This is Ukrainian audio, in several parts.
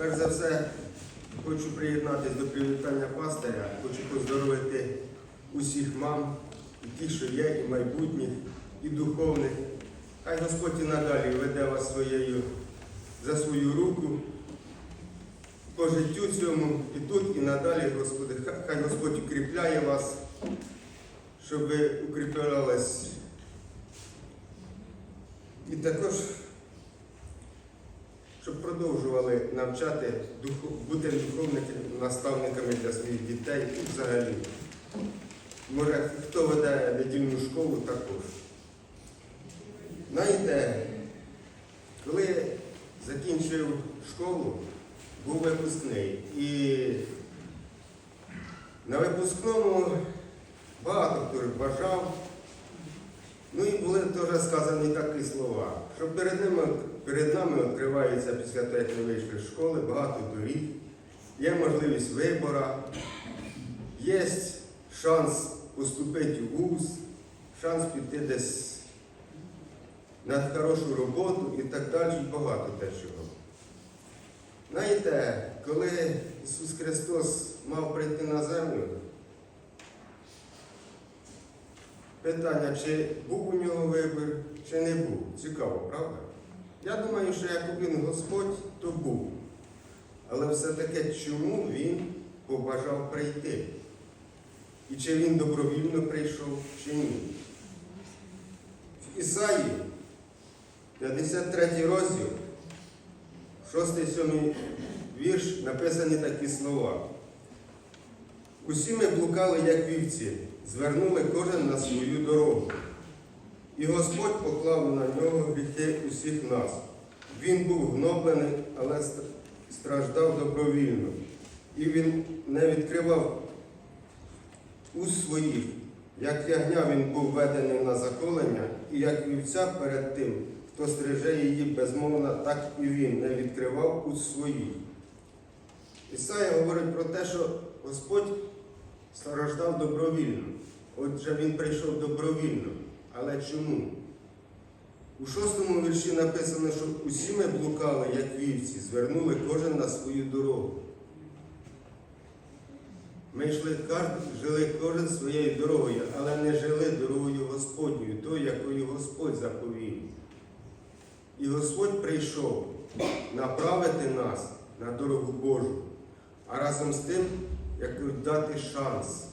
Перш за все, хочу приєднатися до привітання пастиря, хочу поздоровити усіх мам, і тих, що є, і майбутніх, і духовних. Хай Господь і надалі веде вас своєю за свою руку по життю цьому і тут, і надалі, Господи. Хай- Господь укріпляє вас, щоб ви укріплялись. І також щоб продовжували навчати бути духовними наставниками для своїх дітей і взагалі. Може, хто веде недільну школу також. Знаєте, коли закінчив школу, був випускний. І на випускному багато хто бажав. Ну і були теж сказані такі слова, що перед нами, перед нами відкривається після того, як школи, багато доріг, є можливість вибору, є шанс поступити у вуз, шанс піти десь на хорошу роботу і так далі, і багато те. Знаєте, коли Ісус Христос мав прийти на землю, Питання, чи був у нього вибір, чи не був. Цікаво, правда? Я думаю, що як він Господь, то був. Але все-таки чому він побажав прийти? І чи він добровільно прийшов, чи ні? В Ісаї, 53 розділ, 6-7 вірш, написані такі слова. Усі ми блукали, як вівці, звернули кожен на свою дорогу. І Господь поклав на нього гріхи усіх нас. Він був гноблений, але страждав добровільно. І він не відкривав уст своїх. Як ягня він був введений на заколення, і як вівця перед тим, хто стриже її безмовно, так і він не відкривав уст своїх. Ісая говорить про те, що Господь страждав добровільно. Отже, він прийшов добровільно. Але чому? У шостому вірші написано, що усі ми блукали, як вівці, звернули кожен на свою дорогу. Ми йшли, жили кожен своєю дорогою, але не жили дорогою Господньою, тою, якою Господь заповів. І Господь прийшов направити нас на дорогу Божу, а разом з тим, як дати шанс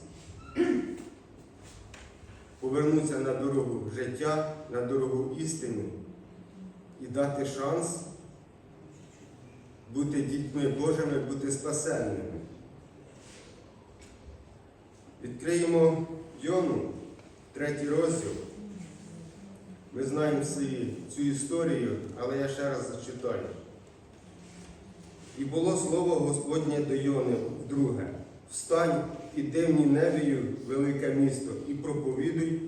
повернутися на дорогу життя, на дорогу істини і дати шанс бути дітьми Божими, бути спасенними. Відкриємо Йону, третій розділ. Ми знаємо всі цю історію, але я ще раз зачитаю. І було слово Господнє до Йони вдруге. Встань, іди в Ніневію, велике місто, і проповідуй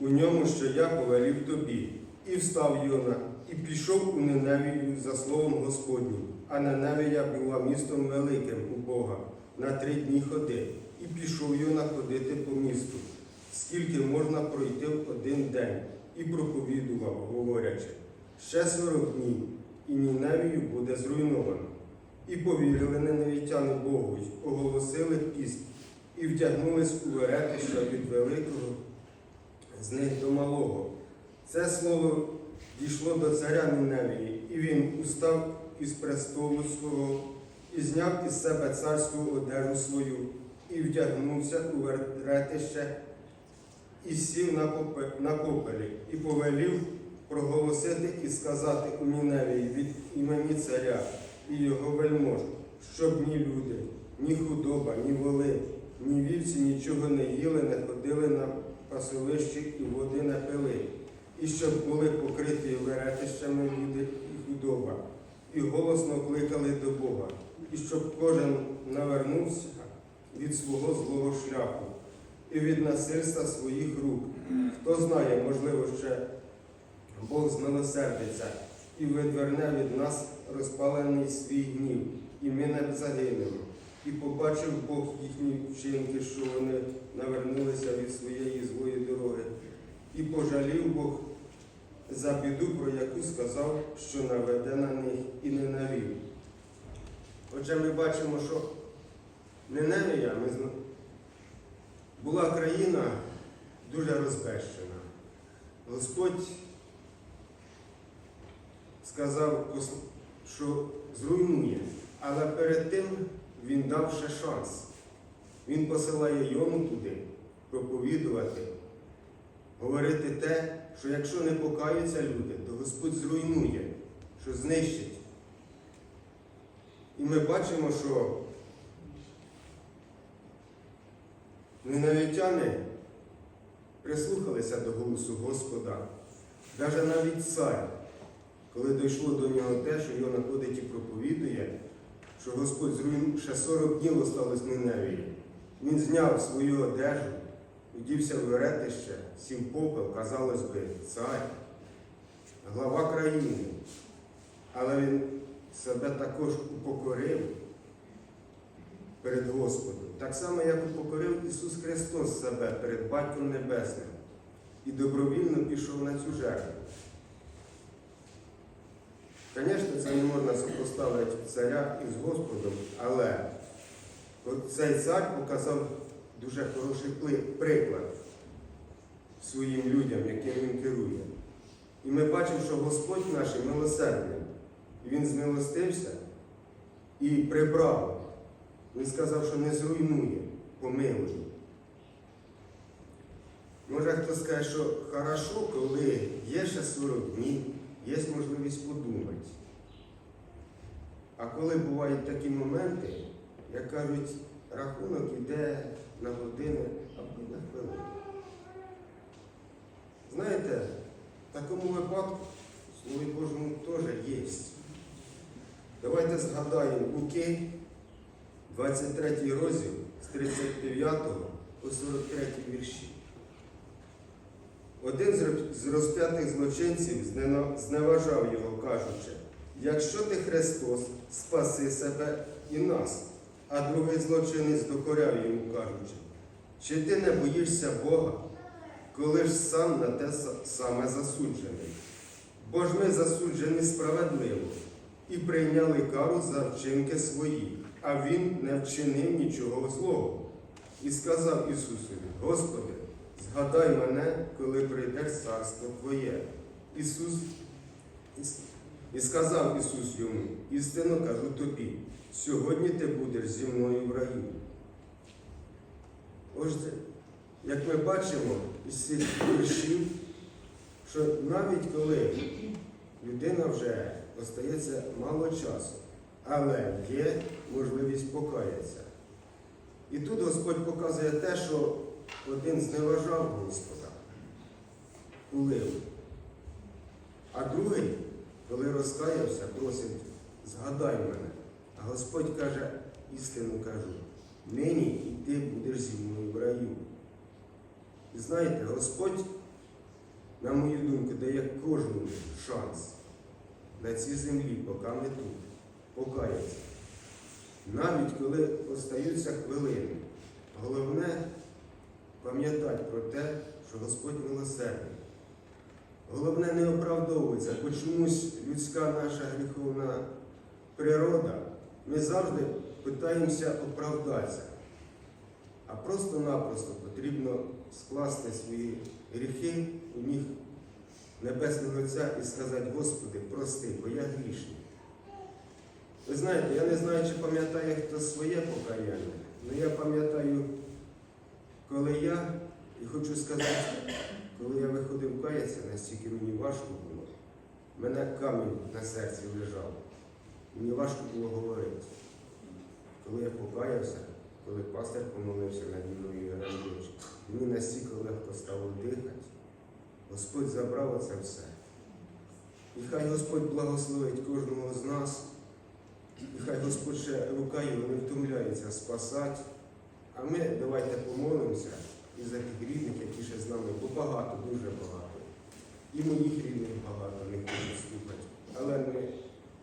у ньому, що я повелів тобі. І встав Йона, і пішов у Ниневію за словом Господнім. А Ниневія була містом великим у Бога на три дні ходи. І пішов Йона ходити по місту, скільки можна пройти в один день, і проповідував, говорячи, ще сорок днів, і Ніневію буде зруйновано. І повірили ненавітяни Богу, оголосили піст, і вдягнулись у веретища від великого з них до малого. Це слово дійшло до царя Ніневії, і він устав із престолу свого, і зняв із себе царську одежу свою, і вдягнувся у веретище, і сів на, попелі, і повелів проголосити і сказати у Ніневії від імені царя і його вельмож, щоб ні люди, ні худоба, ні воли, ні вівці нічого не їли, не ходили на пасовищі і води не пили, і щоб були покриті веретищами люди і худоба, і голосно кликали до Бога, і щоб кожен навернувся від свого злого шляху і від насильства своїх рук. Хто знає, можливо, ще Бог змилосердиться і відверне від нас розпалений свій гнів, і ми не загинемо. І побачив Бог їхні вчинки, що вони навернулися від своєї злої дороги. І пожалів Бог за біду, про яку сказав, що наведе на них і не навів. Отже, ми бачимо, що зна- була країна дуже розбещена. Господь сказав, що зруйнує, але перед тим він дав ще шанс. Він посилає йому туди проповідувати, говорити те, що якщо не покаються люди, то Господь зруйнує, що знищить. І ми бачимо, що ненавітяни прислухалися до голосу Господа. Навіть навіть цар, коли дійшло до нього те, що його находить і проповідує, що Господь зруйнув, ще 40 днів осталось Ниневії. Він зняв свою одежу, одівся в веретище, сів попел, казалось би, цар, глава країни. Але він себе також упокорив перед Господом. Так само, як упокорив Ісус Христос себе перед Батьком Небесним і добровільно пішов на цю жертву. Звісно, це не можна сопоставити царя із Господом, але цей цар показав дуже хороший приклад своїм людям, яким він керує. І ми бачимо, що Господь наш милосердний. Він змилостився і прибрав. Він сказав, що не зруйнує, помилує. Може хто скаже, що хорошо, коли є ще 40 днів, є можливість подумати. А коли бувають такі моменти, як кажуть, рахунок іде на години або на хвилини. Знаєте, в такому випадку Слові Божому теж є. Давайте згадаємо Луки, 23 розділ з 39 по 43 вірші. Один з розп'ятих злочинців зневажав його, кажучи, якщо ти Христос, спаси себе і нас. А другий злочинець докоряв йому, кажучи, чи ти не боїшся Бога, коли ж сам на те саме засуджений? Бо ж ми засуджені справедливо і прийняли кару за вчинки свої, а він не вчинив нічого злого. І сказав Ісусові, Господи, згадай мене, коли прийдеш царство Твоє. Ісус і сказав Ісус йому, істинно кажу тобі, сьогодні ти будеш зі мною в раю. Отже, як ми бачимо із цих віршів, що навіть коли людина вже остається мало часу, але є можливість покаятися. І тут Господь показує те, що один зневажав Господа, улив, а другий, коли розкаявся, просить, згадай мене. А Господь каже, істину кажу, нині і ти будеш зі мною в раю. І знаєте, Господь, на мою думку, дає кожному шанс на цій землі, поки ми тут, покаятися. Навіть коли остаються хвилини, головне пам'ятати про те, що Господь милосердний. Головне не оправдовується, бо чомусь людська наша гріховна природа, ми завжди питаємося оправдатися. А просто-напросто потрібно скласти свої гріхи у ніг Небесного Отця і сказати, Господи, прости, бо я грішний. Ви знаєте, я не знаю, чи пам'ятає хто своє покаяння, але я пам'ятаю, коли я, і хочу сказати, коли я виходив каятися, настільки мені важко було, мене камінь на серці лежав. Мені важко було говорити. Коли я покаявся, коли пастор помолився наді мною Грандович, мені настільки легко стало дихати. Господь забрав оце все. І хай Господь благословить кожного з нас. І хай Господь ще рука його не втомляється спасати. А ми давайте помолимося і за тих рідних, які ще з нами, бо багато, дуже багато. І моїх рідних багато не хочуть слухати. Але ми,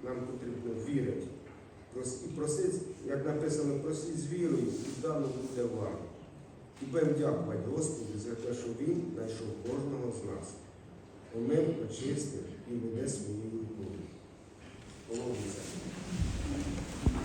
нам потрібно вірити. І просить, як написано, просіть з вірою, і дано буде вам. І будемо дякувати Господу за те, що Він знайшов кожного з нас. Омив, очистив і веде своєю рукою. Помолимося.